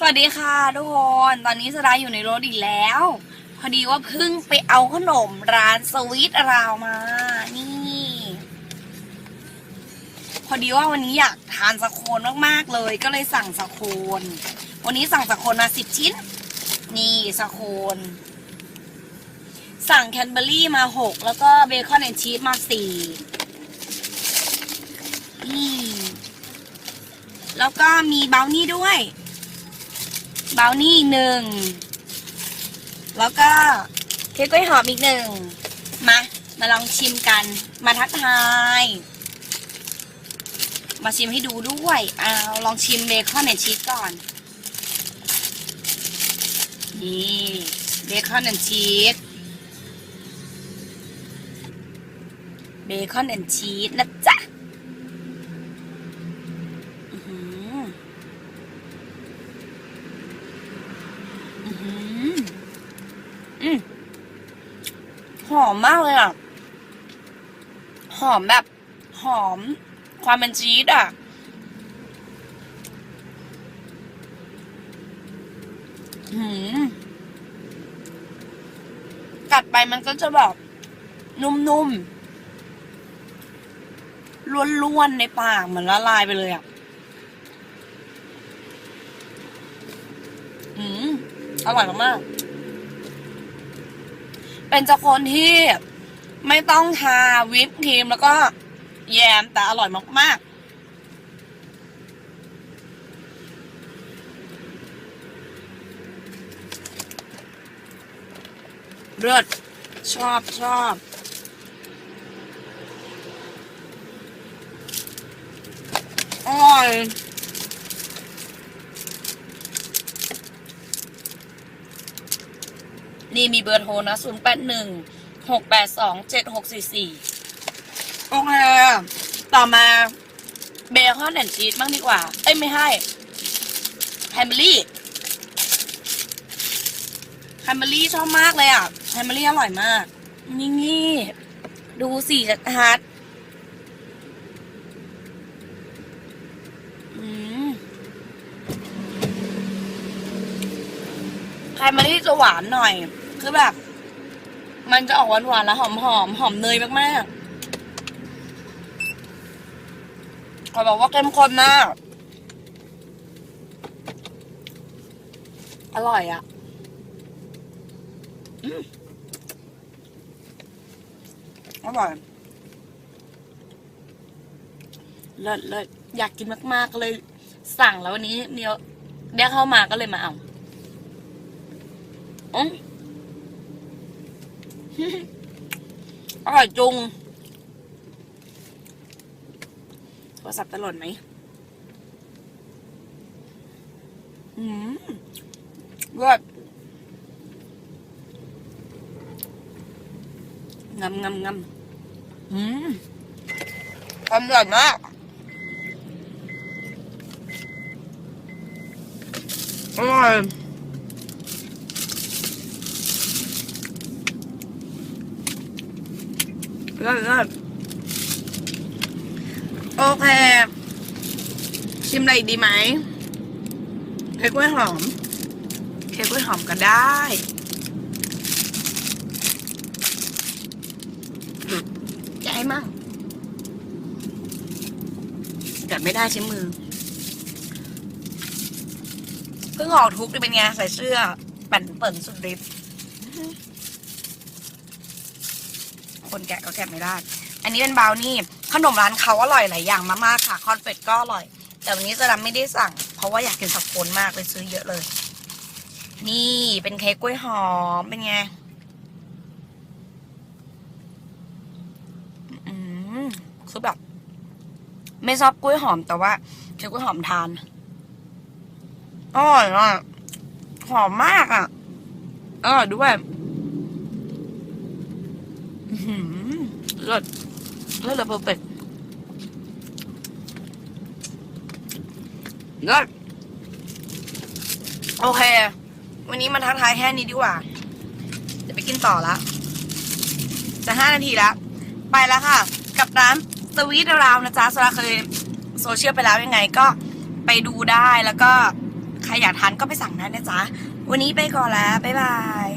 สวัสดีค่ะทุกคน ตอนนี้สดาอยู่ในรถอีกแล้ว พอดีว่าเพิ่งไปเอาขนมร้านสวีทราวมา นี่ พอดีว่าวันนี้อยากทานสโคนมากๆเลย ก็เลยสั่งสโคน วันนี้สั่งสโคนมาสิบชิ้น นี่สโคน สั่งแคนเบอรี่มาหกแล้วก็เบคอนแอนชีสมาสี่นี่ แล้วก็มีเบลนี่ด้วย เบลนี่หนึ่ง แล้วก็เค้กกล้วยหอมอีกหนึ่ง มา มาลองชิมกัน มาทักทาย มาชิมให้ดูด้วยเอาลองชิมเบคอนแอนชีสก่อน นี่เบคอนแอนชีส เบคอนแอนชีสนะจ๊ะอื้อหืออื้อหืออืมห อมมากเลยอะ หอมแบบ หอม ความเป็นชีสอะ หืม กัดไปมันก็จะแบบนุ่มๆล้วนๆในปากเหมือนละลายไปเลยอะ อืม อร่อยมากๆ เป็นจะคนที่ไม่ต้องทาวิปครีมแล้วก็แยมแต่อร่อยมาก ๆเลือดชอบชอบอร่อย นี่มีเบอร์โทรนะ 0 8 1 6 8 2 7 6 4 4 โอเค ต่อมาเบคอนแอนด์ชีสบ้างดีกว่า เอ้ย ไม่ให้แฮมเบอรี่แฮมเบอรี่ชอบมากเลยอะแฮมเบอรี่อร่อยมาก นี่นี่ดูสิชัดๆอืมแฮมเบอรี่จะหวานหน่อย คือแบบ มันจะออกหวานหวานๆแล้วหอมหอมๆหอมเนยมากๆขอบอกว่าเข้มข้นมาก อร่อยอะอร่อยเลิศเลิศอยากกินมากๆก็เลย สั่งแล้ววันนี้เดี๋ยวเดี๋ยวเข้ามาก็เลยมาเอาอืม อร่อยจุงโทรศัพท์ตลอดไหมอืมเลิศงำงำงำอืมอร่อยมากอร่อย เลิศเลิศโอเค ชิมอะไรอีกดีไหมเค้กกล้วยหอม เค้กกล้วยหอมก็ได้อืมแกะให้มั่งแต่ไม่ได้ใช้มือ เพิ่งออกทุกข์เป็นไงใส่เสื้อแป่นเปิ่นสุดฤทธิ์ คนแกะก็แกะไม่ได้ อันนี้เป็นบราวนี่ ขนมร้านเขาอร่อยหลายอย่างมากๆค่ะ คอนเฟตก็อร่อย แต่วันนี้จะดำไม่ได้สั่ง เพราะว่าอยากกินสับปนมากเลยซื้อเยอะเลย นี่เป็นเค้กกล้วยหอม เป็นไงอืมคือแบบ ไม่ชอบกล้วยหอมแต่ว่าเค้กกล้วยหอมทานอร่อยอะหอมมากอะอร่อยด้วย เลิศเลิศเลยเพอร์เฟกเลิศโอเค วันนี้มาทักทายแค่นี้ดีกว่า จะไปกินต่อละ จะห้านาทีละ ไปแล้วค่ะ กับร้านสวีทราวนะจ๊ะสราเคยโซเชียลไปแล้วยังไงก็ไปดูได้แล้วก็ใครอยากทานก็ไปสั่งได้นะจ๊ะ วันนี้ไปก่อนแล้ว บ๊ายบาย